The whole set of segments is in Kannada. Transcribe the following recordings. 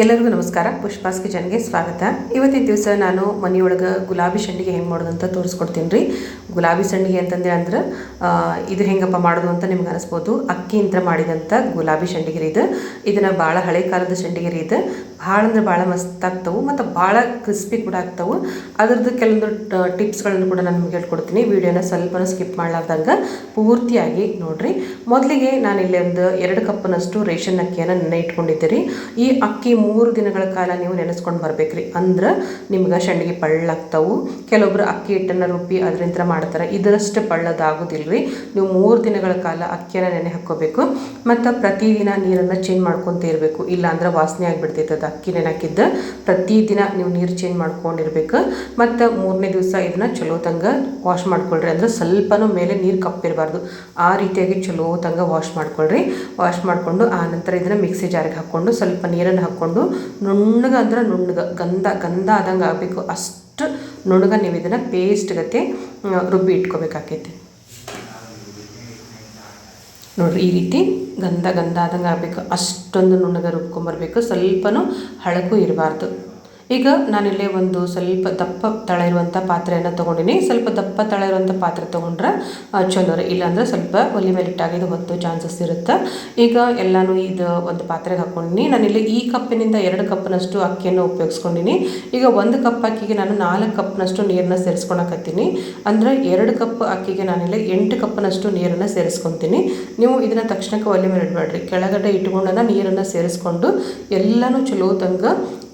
ಎಲ್ಲರಿಗೂ ನಮಸ್ಕಾರ. ಪುಷ್ಪಾಸ್ ಕಿಚನ್ಗೆ ಸ್ವಾಗತ. ಇವತ್ತಿನ ದಿವಸ ನಾನು ಮನೆಯೊಳಗೆ ಗುಲಾಬಿ ಸಂಡಿಗೆ ಹೆಂಗೆ ಮಾಡೋದು ಅಂತ ತೋರಿಸ್ಕೊಡ್ತೀನಿ ರೀ ಗುಲಾಬಿ ಸಂಡಿಗೆ ಅಂತಂದ್ರೆ ಅಂದ್ರೆ ಇದು ಹೆಂಗಪ್ಪ ಮಾಡೋದು ಅಂತ ನಿಮ್ಗೆ ಅನಿಸ್ಬೋದು. ಅಕ್ಕಿಯಿಂದ ಮಾಡಿದಂಥ ಗುಲಾಬಿ ಸಂಡಿಗೆ ರೀ ಇದು. ಇದನ್ನು ಭಾಳ ಹಳೆ ಕಾಲದ ಸಂಡಿಗೆ ರೀ ಇದು. ಭಾಳ ಅಂದ್ರೆ ಭಾಳ ಮಸ್ತ್ ಆಗ್ತವೆ ಮತ್ತು ಭಾಳ ಕ್ರಿಸ್ಪಿ ಕೂಡ ಆಗ್ತವೆ. ಅದರದ್ದು ಕೆಲವೊಂದು ಟಿಪ್ಸ್ಗಳನ್ನು ಕೂಡ ನಾನು ನಿಮ್ಗೆ ಹೇಳ್ಕೊಡ್ತೀನಿ. ವಿಡಿಯೋನ ಸ್ವಲ್ಪ ಸ್ಕಿಪ್ ಮಾಡಲಾರ್ದಂಗೆ ಪೂರ್ತಿಯಾಗಿ ನೋಡಿರಿ. ಮೊದಲಿಗೆ ನಾನು ಇಲ್ಲಿ ಒಂದು ಎರಡು ಕಪ್ನಷ್ಟು ರೇಷನ್ ಅಕ್ಕಿಯನ್ನು ನೆನೆ ಇಟ್ಕೊಂಡಿದ್ದೆ ರೀ. ಈ ಅಕ್ಕಿ ಮೂರು ದಿನಗಳ ಕಾಲ ನೀವು ನೆನೆಸ್ಕೊಂಡು ಬರ್ಬೇಕ್ರಿ. ಅಂದ್ರೆ ನಿಮ್ಗೆ ಸಂಡಿಗೆ ಪಳ್ಳಾಗ್ತಾವು. ಕೆಲವೊಬ್ರು ಅಕ್ಕಿ ಹಿಟ್ಟನ್ನು ರುಬ್ಬಿ ಅದರಿಂದ ಮಾಡ್ತಾರೆ. ಇದರಷ್ಟು ಪಳ್ಳದಾಗೋದಿಲ್ಲ ರೀ ನೀವು ಮೂರು ದಿನಗಳ ಕಾಲ ಅಕ್ಕಿಯನ್ನು ನೆನೆ ಹಾಕ್ಕೋಬೇಕು. ಮತ್ತು ಪ್ರತಿದಿನ ನೀರನ್ನು ಚೇಂಜ್ ಮಾಡ್ಕೊತ ಇರಬೇಕು. ಇಲ್ಲ ಅಂದ್ರೆ ವಾಸನೆ ಆಗಿಬಿಡ್ತೈತೆ ಅದು ಅಕ್ಕಿ ನೆನಕಿದ್ದ. ಪ್ರತಿದಿನ ನೀವು ನೀರು ಚೇಂಜ್ ಮಾಡ್ಕೊಂಡಿರ್ಬೇಕು. ಮತ್ತು ಮೂರನೇ ದಿವಸ ಇದನ್ನ ಚಲೋ ತಂಗ ವಾಶ್ ಮಾಡ್ಕೊಳ್ರಿ. ಅಂದ್ರೆ ಸ್ವಲ್ಪನೂ ಮೇಲೆ ನೀರು ಕಪ್ಪಿರಬಾರ್ದು. ಆ ರೀತಿಯಾಗಿ ಚಲೋ ತಂಗ ವಾಶ್ ಮಾಡ್ಕೊಳ್ರಿ. ವಾಶ್ ಮಾಡಿಕೊಂಡು ಆ ನಂತರ ಇದನ್ನು ಮಿಕ್ಸಿ ಜಾರಿಗೆ ಹಾಕ್ಕೊಂಡು ಸ್ವಲ್ಪ ನೀರನ್ನು ಹಾಕ್ಕೊಂಡು ನುಣ್ಣಗೆ ಅಂದ್ರೆ ನುಣ್ಣಗೆ, ಗಂಧ ಗಂಧ ಆದಂಗೆ ಆಗಬೇಕು. ಅಷ್ಟು ನುಣ್ಣಗೆ ನೀವು ಇದನ್ನು ಪೇಸ್ಟ್ ಗತೆ ರುಬ್ಬಿ ಇಟ್ಕೋಬೇಕಾಕೈತಿ. ನೋಡ್ರಿ, ಈ ರೀತಿ ಗಂಧ ಗಂಧ ಆದಂಗೆ ಆಗಬೇಕು. ಅಷ್ಟೊಂದು ನುಣ್ಣಗ ರುಬ್ಕೊಂಬರ್ಬೇಕು. ಸ್ವಲ್ಪನೂ ಹಳಕು ಇರಬಾರ್ದು. ಈಗ ನಾನಿಲ್ಲಿ ಒಂದು ಸ್ವಲ್ಪ ದಪ್ಪ ತಳ ಇರುವಂಥ ಪಾತ್ರೆಯನ್ನು ತೊಗೊಂಡಿನಿ. ಸ್ವಲ್ಪ ದಪ್ಪ ತಳ ಇರುವಂಥ ಪಾತ್ರೆ ತೊಗೊಂಡ್ರೆ ಚಲೋ ರೀ. ಇಲ್ಲಾಂದ್ರೆ ಸ್ವಲ್ಪ ಒಲೆ ಮೇಲೆ ಇಟ್ಟಾಗಿದ್ದು ಹೊತ್ತು ಚಾನ್ಸಸ್ ಇರುತ್ತೆ. ಈಗ ಎಲ್ಲನೂ ಇದು ಒಂದು ಪಾತ್ರೆಗೆ ಹಾಕ್ಕೊಂಡಿನಿ ನಾನಿಲ್ಲಿ ಈ ಕಪ್ಪಿನಿಂದ ಎರಡು ಕಪ್ನಷ್ಟು ಅಕ್ಕಿಯನ್ನು ಉಪಯೋಗಿಸ್ಕೊಂಡಿನಿ. ಈಗ ಒಂದು ಕಪ್ ಅಕ್ಕಿಗೆ ನಾನು ನಾಲ್ಕು ಕಪ್ನಷ್ಟು ನೀರನ್ನ ಸೇರಿಸ್ಕೊಳಕತ್ತೀನಿ. ಅಂದರೆ ಎರಡು ಕಪ್ ಅಕ್ಕಿಗೆ ನಾನಿಲ್ಲಿ ಎಂಟು ಕಪ್ನಷ್ಟು ನೀರನ್ನು ಸೇರಿಸ್ಕೊತೀನಿ. ನೀವು ಇದನ್ನು ತಕ್ಷಣಕ್ಕೆ ಒಲೆ ಮೇಲೆ ಇಡಬೇಡ್ರಿ. ಕೆಳಗಡೆ ಇಟ್ಕೊಂಡನ ನೀರನ್ನು ಸೇರಿಸ್ಕೊಂಡು ಎಲ್ಲನೂ ಚಲೋ ತಂಗ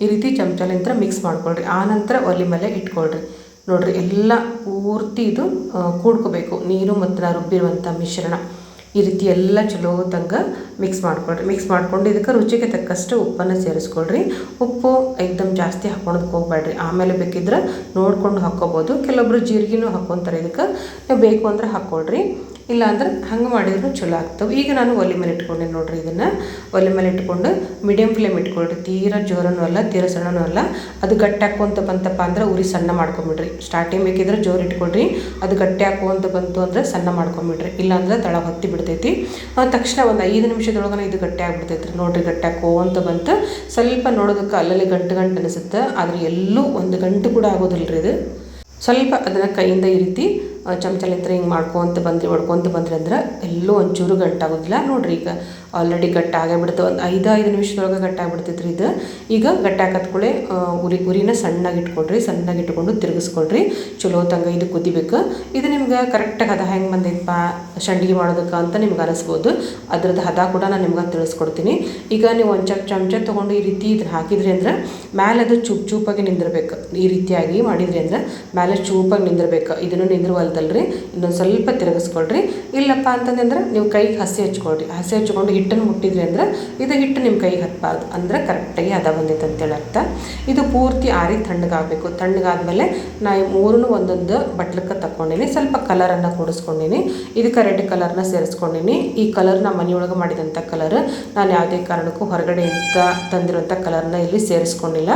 ಈ ರೀತಿ ಚಮಚಲಿಂದ ಮಿಕ್ಸ್ ಮಾಡ್ಕೊಳ್ರಿ. ಆನಂತರ ಒಲೆ ಮೇಲೆ ಇಟ್ಕೊಳ್ರಿ. ನೋಡಿರಿ, ಎಲ್ಲ ಪೂರ್ತಿ ಇದು ಕೂಡ್ಕೋಬೇಕು. ನೀರು ಮತ್ತು ನಾ ರುಬ್ಬಿರುವಂಥ ಮಿಶ್ರಣ ಈ ರೀತಿ ಎಲ್ಲ ಚಲೋ ತಂಗ ಮಿಕ್ಸ್ ಮಾಡ್ಕೊಳ್ರಿ. ಮಿಕ್ಸ್ ಮಾಡ್ಕೊಂಡು ಇದಕ್ಕೆ ರುಚಿಗೆ ತಕ್ಕಷ್ಟು ಉಪ್ಪನ್ನು ಸೇರಿಸ್ಕೊಳ್ರಿ. ಉಪ್ಪು ಏಕ್ದಮ್ ಜಾಸ್ತಿ ಹಾಕೊಳೋದಕ್ಕೆ ಹೋಗ್ಬೇಡ್ರಿ. ಆಮೇಲೆ ಬೇಕಿದ್ರೆ ನೋಡ್ಕೊಂಡು ಹಾಕ್ಕೋಬೋದು. ಕೆಲವೊಬ್ರು ಜೀರಿಗೆನೂ ಹಾಕ್ಕೊತಾರೆ ಇದಕ್ಕೆ. ನೀವು ಬೇಕು ಅಂದ್ರೆ ಹಾಕ್ಕೊಳ್ರಿ. ಇಲ್ಲ ಅಂದ್ರೆ ಹಂಗೆ ಮಾಡಿದ್ರು ಚಲೋ ಆಗ್ತವೆ. ಈಗ ನಾನು ಒಲೆ ಮೇಲೆ ಇಟ್ಕೊಂಡೆ ನೋಡ್ರಿ ಇದನ್ನು. ಒಲೆ ಮೇಲೆ ಇಟ್ಕೊಂಡು ಮೀಡಿಯಮ್ ಫ್ಲೇಮ್ ಇಟ್ಕೊಳ್ರಿ. ತೀರಾ ಜೋರನೂ ಅಲ್ಲ, ತೀರಾ ಸಣ್ಣನೂ ಅಲ್ಲ. ಅದು ಗಟ್ಟಿ ಹಾಕುವಂಥ ಬಂತಪ್ಪ ಅಂದ್ರೆ ಉರಿ ಸಣ್ಣ ಮಾಡ್ಕೊಂಬಿಡ್ರಿ. ಸ್ಟಾರ್ಟಿಂಗ್ ಬೇಕಿದ್ರೆ ಜೋರು ಇಟ್ಕೊಳ್ರಿ. ಅದು ಗಟ್ಟಿ ಹಾಕುವಂತ ಬಂತು ಅಂದರೆ ಸಣ್ಣ ಮಾಡ್ಕೊಂಬಿಡ್ರಿ. ಇಲ್ಲಾಂದ್ರೆ ತಳ ಹೊತ್ತಿ ಬಿಡ್ತೈತಿ. ತಕ್ಷಣ ಒಂದು ಐದು ನಿಮಿಷದೊಳಗನೆ ಇದು ಗಟ್ಟಿ ಆಗಿಬಿಡ್ತೈತ್ರಿ. ನೋಡ್ರಿ ಗಟ್ಟಿ ಹಾಕುವಂಥ ಬಂತು. ಸ್ವಲ್ಪ ನೋಡೋದಕ್ಕೆ ಅಲ್ಲಲ್ಲಿ ಗಂಟು ಗಂಟು ಅನಿಸುತ್ತೆ. ಆದರೆ ಎಲ್ಲೂ ಒಂದು ಗಂಟು ಕೂಡ ಆಗೋದಿಲ್ಲ ರೀ ಇದು. ಸ್ವಲ್ಪ ಅದನ್ನು ಕೈಯಿಂದ ಈ ರೀತಿ ಚಮಚಲಿಂತ್ರ ಹಿಂಗೆ ಮಾಡ್ಕೊತ ಬಂದ್ರಿ ಹೊಡ್ಕೊತ ಬಂದ್ರಿ ಅಂದ್ರೆ ಎಲ್ಲೂ ಒಂಚೂರು ಗಂಟಾಗೋದಿಲ್ಲ. ನೋಡಿರಿ ಈಗ ಆಲ್ರೆಡಿ ಗಟ್ಟಿ ಆಗೇ ಬಿಡುತ್ತೆ ಒಂದು ಐದು ಐದು ನಿಮಿಷದೊಳಗೆ ಗಟ್ಟಿ ಆಗ್ಬಿಡ್ತೈತ್ರಿ ಇದು. ಈಗ ಗಟ್ಟಿ ಕೂಡ ಉರಿ, ಉರಿನ ಸಣ್ಣಗೆ ಇಟ್ಕೊಳ್ರಿ ಸಣ್ಣಗೆ ಇಟ್ಕೊಂಡು ತಿರುಗಿಸ್ಕೊಳ್ರಿ. ಚಲೋ ತಂಗ ಇದು ಕುದಿಬೇಕು. ಇದು ನಿಮ್ಗೆ ಕರೆಕ್ಟಾಗಿ ಹದ ಹೆಂಗೆ ಬಂದೈತಪ್ಪ? ಸಂಡಿಗೆ ಮಾಡೋದಕ್ಕೆ ಅಂತ ನಿಮ್ಗೆ ಅನಿಸ್ಬೋದು ಅದ್ರದ್ದು ಹದ ಕೂಡ ನಾನು ನಿಮ್ಗೆ ತಿಳಿಸ್ಕೊಡ್ತೀನಿ. ಈಗ ನೀವು ಒಂದು ಚಕ್ ಚಮಚ ತೊಗೊಂಡು ಈ ರೀತಿ ಇದನ್ನ ಹಾಕಿದ್ರಿ ಅಂದ್ರೆ ಮ್ಯಾಲೆ ಅದು ಚೂಪ್ ಚೂಪಾಗಿ ನಿಂದಿರ್ಬೇಕು. ಈ ರೀತಿಯಾಗಿ ಮಾಡಿದ್ರಿ ಅಂದ್ರೆ ಮೇಲೆ ಚೂಪಾಗಿ ನಿಂದಿರ್ಬೇಕು. ಇದನ್ನು ನಿಂದಿರುವಲ್ದಲ್ರಿ. ಇನ್ನೊಂದು ಸ್ವಲ್ಪ ತಿರುಗಿಸ್ಕೊಳ್ರಿ. ಇಲ್ಲಪ್ಪ ಅಂತಂದ್ರೆ ನೀವು ಕೈಗೆ ಹಸಿ ಹಚ್ಕೊಳ್ರಿ. ಹಸಿ ಹಚ್ಕೊಂಡು ಹಿಟ್ಟನ್ನು ಮುಟ್ಟಿದ್ರಿ ಅಂದ್ರೆ ಇದು ಹಿಟ್ಟು ನಿಮ್ಮ ಕೈಗೆ ಹತ್ತಬಾರ್ದು ಅಂದ್ರೆ ಕರೆಕ್ಟಾಗಿ ಹದ ಬಂದೈತೆ ಅಂತೇಳಿ ಅರ್ಥ. ಇದು ಪೂರ್ತಿ ಆರಿ ತಣ್ಣಗಾಗಬೇಕು. ತಣ್ಣಗಾದ್ಮೇಲೆ ನಾ ಮೂರನ್ನು ಒಂದೊಂದು ಬಟ್ಲಕ್ಕೆ ತಗೊಂಡಿನಿ ಸ್ವಲ್ಪ ಕಲರನ್ನು ಕೂಡಿಸ್ಕೊಂಡಿನಿ. ಇದಕ್ಕೆ ರೆಡ್ ಕಲರ್ನ ಸೇರಿಸ್ಕೊಂಡಿನಿ. ಈ ಕಲರ್ ನಮ್ಮ ಮನೆಯೊಳಗೆ ಮಾಡಿದಂಥ ಕಲರ್ ನಾನು ಯಾವುದೇ ಕಾರಣಕ್ಕೂ ಹೊರಗಡೆಯಿಂದ ತಂದಿರೋಂಥ ಕಲರ್ನ ಇಲ್ಲಿ ಸೇರಿಸ್ಕೊಂಡಿಲ್ಲ.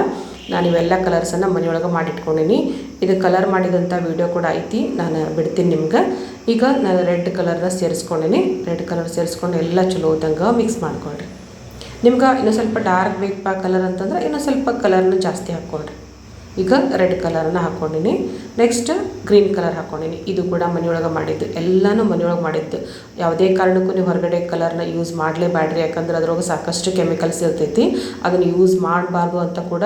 ನಾನು ಇವೆಲ್ಲ ಕಲರ್ಸನ್ನು ಮನೆಯೊಳಗೆ ಮಾಡಿಟ್ಕೊಂಡೀನಿ. ಇದು ಕಲರ್ ಮಾಡಿದಂಥ ವಿಡಿಯೋ ಕೂಡ ಐತಿ, ನಾನು ಬಿಡ್ತೀನಿ ನಿಮ್ಗೆ. ಈಗ ನಾನು ರೆಡ್ ಕಲರ್ನ ಸೇರಿಸ್ಕೊಂಡಿನಿ. ರೆಡ್ ಕಲರ್ ಸೇರಿಸ್ಕೊಂಡು ಎಲ್ಲ ಚಲೋ ಹೋದಂಗೆ ಮಿಕ್ಸ್ ಮಾಡ್ಕೊಳ್ರಿ. ನಿಮ್ಗೆ ಇನ್ನೂ ಸ್ವಲ್ಪ ಡಾರ್ಕ್ ಬೇಕಪ್ಪ ಕಲರ್ ಅಂತಂದ್ರೆ ಇನ್ನೂ ಸ್ವಲ್ಪ ಕಲರ್ನ ಜಾಸ್ತಿ ಹಾಕ್ಕೊಳ್ರಿ ಈಗ ರೆಡ್ ಕಲರನ್ನು ಹಾಕ್ಕೊಂಡಿನಿ ನೆಕ್ಸ್ಟ್ ಗ್ರೀನ್ ಕಲರ್ ಹಾಕ್ಕೊಂಡಿನಿ ಇದು ಕೂಡ ಮನೆಯೊಳಗೆ ಮಾಡಿದ್ದು. ಎಲ್ಲನೂ ಮನೆಯೊಳಗೆ ಮಾಡಿದ್ದು. ಯಾವುದೇ ಕಾರಣಕ್ಕೂ ನೀವು ಹೊರಗಡೆ ಕಲರ್ನ ಯೂಸ್ ಮಾಡಲೇಬೇಡ್ರಿ ಯಾಕಂದ್ರೆ ಅದ್ರೊಳಗೆ ಸಾಕಷ್ಟು ಕೆಮಿಕಲ್ಸ್ ಇರ್ತೈತಿ. ಅದನ್ನು ಯೂಸ್ ಮಾಡಬಾರ್ದು ಅಂತ ಕೂಡ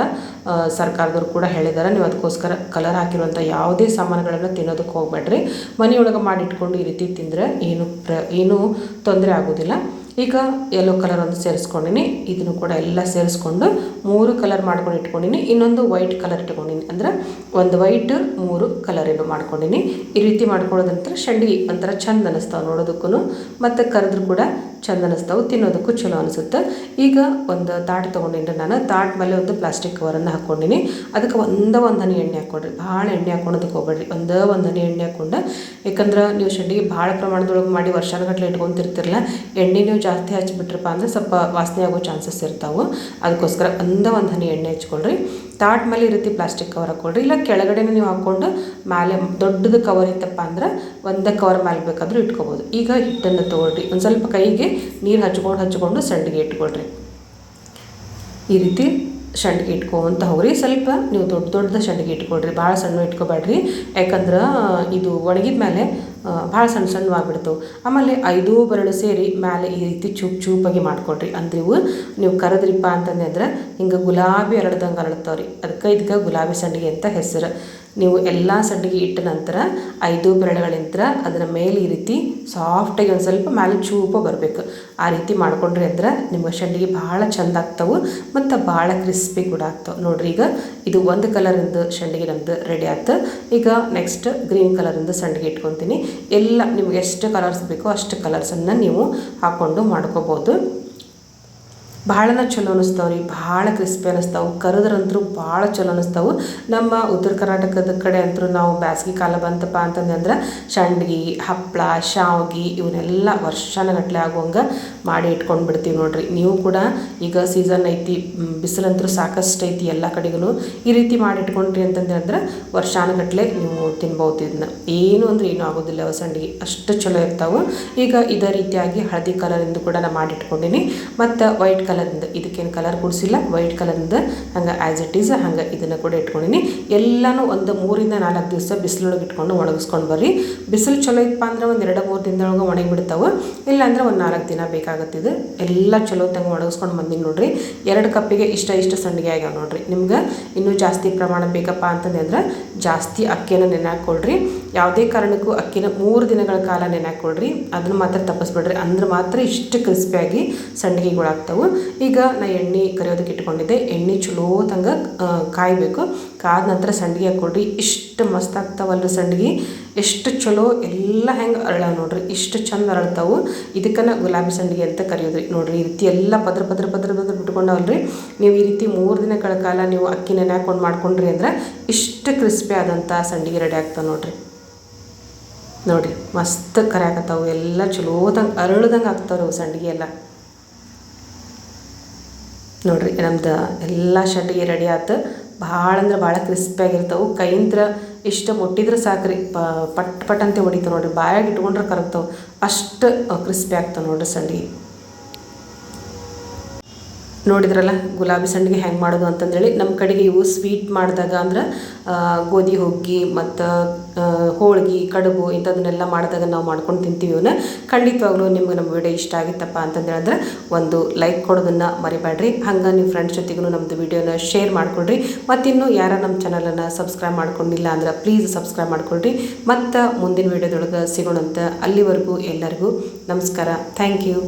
ಸರ್ಕಾರದವರು ಕೂಡ ಹೇಳಿದ್ದಾರೆ ನೀವು ಅದಕ್ಕೋಸ್ಕರ ಕಲರ್ ಹಾಕಿರುವಂಥ ಯಾವುದೇ ಸಾಮಾನುಗಳನ್ನು ತಿನ್ನೋದಕ್ಕೆ ಹೋಗ್ಬೇಡ್ರಿ ಮನೆಯೊಳಗೆ ಮಾಡಿಟ್ಕೊಂಡು ಈ ರೀತಿ ತಿಂದರೆ ಏನು ಪ್ರ, ಏನೂ ತೊಂದರೆ ಆಗೋದಿಲ್ಲ. ಈಗ ಯೆಲ್ಲೋ ಕಲರ್ ಒಂದು ಸೇರಿಸ್ಕೊಂಡಿನಿ. ಇದನ್ನು ಕೂಡ ಎಲ್ಲ ಸೇರಿಸ್ಕೊಂಡು ಮೂರು ಕಲರ್ ಮಾಡ್ಕೊಂಡು ಇಟ್ಕೊಂಡಿನಿ. ಇನ್ನೊಂದು ವೈಟ್ ಕಲರ್ ಇಟ್ಕೊಂಡಿನಿ. ಅಂದ್ರೆ ಒಂದು ವೈಟ್ ಮೂರು ಕಲರ್ ಏನು ಮಾಡ್ಕೊಂಡಿನಿ. ಈ ರೀತಿ ಮಾಡ್ಕೊಳ್ಳೋದಂತರ ಸಂಡಿಗೆ ಒಂಥರ ಚಂದ ಅನ್ನಿಸ್ತಾವೆ ನೋಡೋದಕ್ಕೂ ಮತ್ತು ಕರೆದ್ರೂ ಕೂಡ ಚಂದ ಅನ್ನಿಸ್ತಾವೆ ತಿನ್ನೋದಕ್ಕೂ ಚಲೋ ಅನಿಸುತ್ತೆ. ಈಗ ಒಂದು ತಾಟ್ ತೊಗೊಂಡಿನಿ ನಾನು. ತಾಟ್ ಮೇಲೆ ಒಂದು ಪ್ಲಾಸ್ಟಿಕ್ ಕವರನ್ನು ಹಾಕ್ಕೊಂಡಿನಿ ಅದಕ್ಕೆ ಒಂದೇ ಒಂದು ಹನಿ ಎಣ್ಣೆ ಹಾಕ್ಕೊಡ್ರಿ. ಭಾಳ ಎಣ್ಣೆ ಹಾಕ್ಕೊಳೋದಕ್ಕೆ ಹೋಗ್ಬೇಡ್ರಿ. ಒಂದೇ ಒಂದು ಎಣ್ಣೆ ಹಾಕ್ಕೊಂಡು ಯಾಕಂದ್ರೆ ನೀವು ಸಂಡಿಗೆ ಭಾಳ ಪ್ರಮಾಣದೊಳಗೆ ಮಾಡಿ ವರ್ಷಾನುಗಟ್ಲೆ ಇಟ್ಕೊತಿರ್ತಿರಲ್ಲ ಎಣ್ಣೆ ನೀವು ಜಾಸ್ತಿ ಹಚ್ಬಿಟ್ರಪ್ಪ ಅಂದ್ರೆ ಸ್ವಲ್ಪ ವಾಸನೆ ಆಗೋ ಚಾನ್ಸಸ್ ಇರ್ತಾವೆ. ಅದಕ್ಕೋಸ್ಕರ ಒಂದೇ ಒಂದು ಹನಿ ಎಣ್ಣೆ ಹಚ್ಕೊಳ್ರಿ. ತಾಟ್ ಮೇಲೆ ಈ ರೀತಿ ಪ್ಲಾಸ್ಟಿಕ್ ಕವರ್ ಹಾಕ್ಕೊಳ್ರಿ ಇಲ್ಲ ಕೆಳಗಡೆನೂ ನೀವು ಹಾಕ್ಕೊಂಡು ಮೇಲೆ ದೊಡ್ಡದು ಕವರ್ ಇತ್ತಪ್ಪ ಅಂದ್ರೆ ಒಂದೇ ಕವರ್ ಮೇಲೆ ಬೇಕಾದರೂ ಇಟ್ಕೋಬೋದು. ಈಗ ಹಿಟ್ಟನ್ನು ತೊಗೊಳ್ರಿ. ಒಂದು ಸ್ವಲ್ಪ ಕೈಗೆ ನೀರು ಹಚ್ಕೊಂಡು ಹಚ್ಕೊಂಡು ಸಂಡಿಗೆ ಇಟ್ಕೊಳ್ರಿ. ಈ ರೀತಿ ಸಂಡಿಗೆ ಇಟ್ಕೊಂತ ಹೋಗ್ರಿ. ಸ್ವಲ್ಪ ನೀವು ದೊಡ್ಡ ದೊಡ್ಡದ ಸಂಡಿಗೆ ಇಟ್ಕೊಳ್ರಿ. ಭಾಳ ಸಣ್ಣ ಇಟ್ಕೊಬೇಡ್ರಿ. ಯಾಕಂದ್ರೆ ಇದು ಒಣಗಿದ ಮೇಲೆ ಭಾಳ ಸಣ್ಣ ಸಣ್ಣ ಆಗ್ಬಿಡ್ತವೆ ಆಮೇಲೆ ಐದು ಬೆರಳು ಸೇರಿ ಮೇಲೆ ಈ ರೀತಿ ಚೂಪ್ ಚೂಪಾಗಿ ಮಾಡ್ಕೊಳ್ರಿ ಅಂದ್ರೆ ನೀವು ಕರೆದ್ರಿಪ್ಪ ಅಂತಂದ್ರೆ ಹಿಂಗೆ ಗುಲಾಬಿ ಅರಳ್ದಂಗೆ ಅರಳ್ತಾವೆ ಅದಕ್ಕೆ ಇದಕ್ಕೆ ಗುಲಾಬಿ ಸಂಡಿಗೆ ಅಂತ ಹೆಸರು. ನೀವು ಎಲ್ಲ ಸಂಡಿಗೆ ಇಟ್ಟ ನಂತರ ಐದು ಬೆರಳುಗಳಿಂದ ಅದರ ಮೇಲೆ ಈ ರೀತಿ ಸಾಫ್ಟಾಗಿ ಒಂದು ಸ್ವಲ್ಪ ಮ್ಯಾಲೆ ಚೂಪ ಬರಬೇಕು. ಆ ರೀತಿ ಮಾಡ್ಕೊಂಡ್ರಿ ಅಂದ್ರೆ ನಿಮ್ಗೆ ಸಂಡಿಗೆ ಭಾಳ ಚಂದ ಆಗ್ತಾವೆ ಮತ್ತು ಭಾಳ ಕ್ರಿಸ್ಪಿ ಕೂಡ ಆಗ್ತಾವೆ. ನೋಡ್ರಿ ಈಗ ಇದು ಒಂದು ಕಲರಿಂದ ಸಂಡಿಗೆ ನಮ್ದು ರೆಡಿ ಆಯ್ತು ಈಗ ನೆಕ್ಸ್ಟ್ ಗ್ರೀನ್ ಕಲರಿಂದ ಸಂಡಿಗೆ ಇಟ್ಕೊತೀನಿ. ಎಲ್ಲ ನಿಮ್ಗೆ ಎಷ್ಟು ಕಲರ್ಸ್ ಬೇಕೋ ಅಷ್ಟು ಕಲರ್ಸನ್ನು ನೀವು ಹಾಕ್ಕೊಂಡು ಮಾಡ್ಕೋಬೋದು. ಭಾಳನ ಚಲೋ ಅನಿಸ್ತಾವೆ ರೀ ಭಾಳ ಕ್ರಿಸ್ಪಿ ಅನ್ನಿಸ್ತಾವೆ ಕರೆದ್ರಂತೂ ಭಾಳ ಚಲೋ ಅನಿಸ್ತಾವೆ. ನಮ್ಮ ಉತ್ತರ ಕರ್ನಾಟಕದ ಕಡೆ ಅಂತೂ ನಾವು ಬ್ಯಾಸ್ಗೆ ಕಾಲ ಬಂತಪ್ಪ ಅಂತಂದ್ರೆ ಸಂಡ್ಗಿ ಹಪ್ಪಳ ಶಾವ್ಗೆ ಇವನ್ನೆಲ್ಲ ವರ್ಷಾನಗಟ್ಲೆ ಆಗುವಂಗೆ ಮಾಡಿ ಇಟ್ಕೊಂಡು ಬಿಡ್ತೀವಿ ನೋಡ್ರಿ. ನೀವು ಕೂಡ ಈಗ ಸೀಸನ್ ಐತಿ ಬಿಸಿಲಂತೂ ಸಾಕಷ್ಟು ಐತಿ ಎಲ್ಲ ಕಡೆಗೂ ಈ ರೀತಿ ಮಾಡಿ ಇಟ್ಕೊಂಡ್ರಿ ಅಂತಂದ್ರೆ ವರ್ಷಾನಗಟ್ಲೆ ನೀವು ತಿನ್ಬೋದು ಇದನ್ನ. ಏನು ಅಂದ್ರೆ ಏನು ಆಗೋದಿಲ್ಲ ಸಂಡಿಗೆ ಅಷ್ಟು ಚಲೋ ಇರ್ತಾವೆ. ಈಗ ಇದೇ ರೀತಿಯಾಗಿ ಹಳದಿ ಕಲರಿಂದು ಕೂಡ ನಾನು ಮಾಡಿ ಇಟ್ಕೊಂಡಿನಿ. ಮತ್ತು ವೈಟ್ ಕಲರಿಂದ ಇದಕ್ಕೇನು ಕಲರ್ ಕೊಡಿಸಿಲ್ಲ, ವೈಟ್ ಕಲರಿಂದ ಹಂಗೆ ಆ್ಯಸ್ ಇಟ್ ಈಸ್ ಹಂಗೆ ಇದನ್ನು ಕೂಡ ಇಟ್ಕೊಂಡಿನಿ. ಎಲ್ಲನೂ ಒಂದು ಮೂರಿಂದ ನಾಲ್ಕು ದಿವಸ ಬಿಸಿಲೊಳಗೆ ಇಟ್ಕೊಂಡು ಒಣಗಿಸ್ಕೊಂಡು ಬರ್ರಿ. ಬಿಸಿಲು ಚಲೋ ಇತ್ತಪ್ಪ ಅಂದ್ರೆ ಒಂದು ಎರಡು ಮೂರು ದಿನದೊಳಗೆ ಒಣಗಿ ಬಿಡ್ತಾವೆ ಇಲ್ಲಾಂದ್ರೆ ಒಂದು ನಾಲ್ಕು ದಿನ ಬೇಕಾಗತ್ತಿದೆ ಎಲ್ಲ ಚಲೋ ತಂಗ ಒಣಗಿಸ್ಕೊಂಡು ಬಂದೀನಿ ನೋಡ್ರಿ. ಎರಡು ಕಪ್ಪಿಗೆ ಇಷ್ಟ ಇಷ್ಟ ಸಂಡಿಗೆ ಆಗ್ಯಾವ ನೋಡ್ರಿ. ನಿಮ್ಗೆ ಇನ್ನೂ ಜಾಸ್ತಿ ಪ್ರಮಾಣ ಬೇಕಪ್ಪ ಅಂತಂದ್ರೆ ಜಾಸ್ತಿ ಅಕ್ಕಿಯನ್ನು ನೆನೆ ಯಾವುದೇ ಕಾರಣಕ್ಕೂ ಅಕ್ಕಿನ ಮೂರು ದಿನಗಳ ಕಾಲ ನೆನೆ ಹಾಕ್ಕೊಳ್ರಿ ಅದನ್ನು ಮಾತ್ರ ತಪ್ಪಿಸ್ಬಿಡ್ರಿ. ಅಂದ್ರೆ ಮಾತ್ರ ಇಷ್ಟು ಕ್ರಿಸ್ಪಿಯಾಗಿ ಸಂಡಿಗೆಗಳಾಗ್ತವೆ. ಈಗ ನಾ ಎಣ್ಣೆ ಕರಿಯೋದಕ್ಕೆ ಇಟ್ಕೊಂಡಿದ್ದೆ. ಎಣ್ಣೆ ಚಲೋ ತಂಗ ಕಾಯಬೇಕು. ಕಾದ ನಂತರ ಸಂಡಿಗೆ ಹಾಕ್ಕೊಡ್ರಿ. ಇಷ್ಟು ಮಸ್ತ್ ಆಗ್ತಾವಲ್ರಿ ಸಂಡಿಗೆ. ಎಷ್ಟು ಚಲೋ ಎಲ್ಲ ಹೆಂಗೆ ಅರಳ ನೋಡ್ರಿ. ಇಷ್ಟು ಚಂದ ಅರಳ್ತಾವು. ಇದಕ್ಕನ್ನು ಗುಲಾಬಿ ಸಂಡಿಗೆ ಅಂತ ಕರೆಯೋದ್ರಿ. ನೋಡ್ರಿ, ಈ ರೀತಿ ಎಲ್ಲ ಪದ್ರ ಪದ್ರ ಪದ್ರ ಪದ್ರ ಬಿಟ್ಕೊಂಡವಲ್ರಿ. ನೀವು ಈ ರೀತಿ ಮೂರು ದಿನಗಳ ಕಾಲ ನೀವು ಅಕ್ಕಿ ನೆನೆ ಹಾಕೊಂಡು ಮಾಡ್ಕೊಂಡ್ರಿ ಅಂದ್ರೆ ಇಷ್ಟು ಕ್ರಿಸ್ಪಿ ಆದಂಥ ಸಂಡಿಗೆ ರೆಡಿ ಆಗ್ತಾವೆ ನೋಡ್ರಿ. ನೋಡಿರಿ ಮಸ್ತ್ ಕರೆ ಎಲ್ಲ ಚಲೋದಂಗೆ ಅರಳ್ದಂಗೆ ಆಗ್ತಾವ್ರಿ ಅವು ಸಂಡಿಗೆ ಎಲ್ಲ. ನೋಡಿರಿ, ನಮ್ದು ಎಲ್ಲ ಸಂಡಿಗೆ ರೆಡಿ ಆಯ್ತು ಭಾಳ ಅಂದ್ರೆ ಭಾಳ ಕ್ರಿಸ್ಪಿಯಾಗಿರ್ತವೆ ಕೈಯಿಂದ ಇಷ್ಟು ಮುಟ್ಟಿದ್ರೆ ಸಾಕ್ರಿ. ಪಟ್ ಪಟ್ ಅಂತ ಹೊಡಿತಾವೆ ನೋಡಿರಿ. ಬಾಯಾಗಿ ಇಟ್ಕೊಂಡ್ರೆ ಕರಗ್ತಾವೆ. ಅಷ್ಟು ಕ್ರಿಸ್ಪಿ ಆಗ್ತಾವೆ ನೋಡಿರಿ ಸಂಡಿಗೆ. ನೋಡಿದ್ರಲ್ಲ, ಗುಲಾಬಿ ಸಂಡಿಗೆ ಹೆಂಗೆ ಮಾಡೋದು ಅಂತಂದೇಳಿ ನಮ್ಮ ಕಡೆಗೆ ಇವು ಸ್ವೀಟ್ ಮಾಡಿದಾಗ ಅಂದ್ರೆ ಗೋಧಿ, ಹುಗ್ಗಿ ಮತ್ತು ಹೋಳ್ಗೆ, ಕಡುಬು ಇಂಥದನ್ನೆಲ್ಲ ಮಾಡಿದಾಗ ನಾವು ಮಾಡ್ಕೊಂಡು ತಿಂತೀವಿ ಇವನ್ನ. ಖಂಡಿತವಾಗ್ಲೂ ನಿಮ್ಗೆ ನಮ್ಮ ವಿಡಿಯೋ ಇಷ್ಟ ಆಗಿತ್ತಪ್ಪ ಅಂತಂದೇಳಿದ್ರೆ ಒಂದು ಲೈಕ್ ಕೊಡೋದನ್ನು ಮರಿಬೇಡ್ರಿ. ಹಂಗೆ ನಿಮ್ಮ ಫ್ರೆಂಡ್ಸ್ ಜೊತೆಗೂ ನಮ್ಮದು ವಿಡಿಯೋನ ಶೇರ್ ಮಾಡಿಕೊಡ್ರಿ ಮತ್ತಿನ್ನು ಯಾರು ನಮ್ಮ ಚಾನಲನ್ನು ಸಬ್ಸ್ಕ್ರೈಬ್ ಮಾಡ್ಕೊಂಡಿಲ್ಲ ಅಂದ್ರೆ ಪ್ಲೀಸ್ ಸಬ್ಸ್ಕ್ರೈಬ್ ಮಾಡ್ಕೊಳ್ರಿ. ಮತ್ತು ಮುಂದಿನ ವಿಡಿಯೋದೊಳಗೆ ಸಿಗೋಣಂತ ಅಲ್ಲಿವರೆಗೂ ಎಲ್ಲರಿಗೂ ನಮಸ್ಕಾರ. Thank you